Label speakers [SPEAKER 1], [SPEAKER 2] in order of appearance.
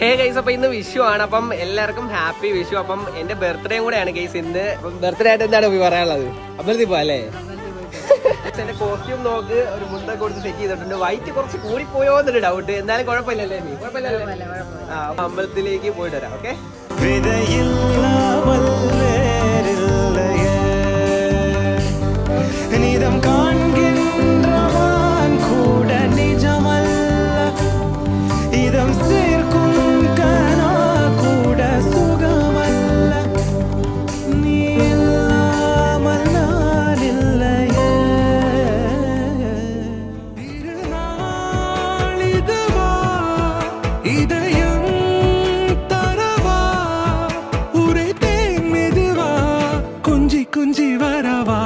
[SPEAKER 1] Hey guys അപ്പൊ ഇന്ന് വിഷു ആണ്. അപ്പം എല്ലാവർക്കും ഹാപ്പി വിഷു. അപ്പം എന്റെ ബർത്ത്ഡേയും കൂടെയാണ് ഗൈസ് ഇന്ന്. ബർത്ത്ഡേ ആയിട്ട് എന്താണ് പോയി പറയാനുള്ളത്? അമ്പലത്തിൽ അല്ലേ? എന്റെ കോസ്റ്റ്യൂം നോക്ക്. ഒരു മുണ്ടൊക്കെ കൊടുത്ത് സെറ്റ് ചെയ്തിട്ടുണ്ട്. വൈറ്റ് കുറച്ച് കൂടി പോയോ എന്നൊരു ഡൗട്ട് എന്നാലും കുഴപ്പമില്ലല്ലേ നീ? കുഴപ്പമില്ലല്ലേ? ആ അമ്പലത്തിലേക്ക് പോയിട്ട് വരാം ഓക്കെ
[SPEAKER 2] కుంజి వరవా?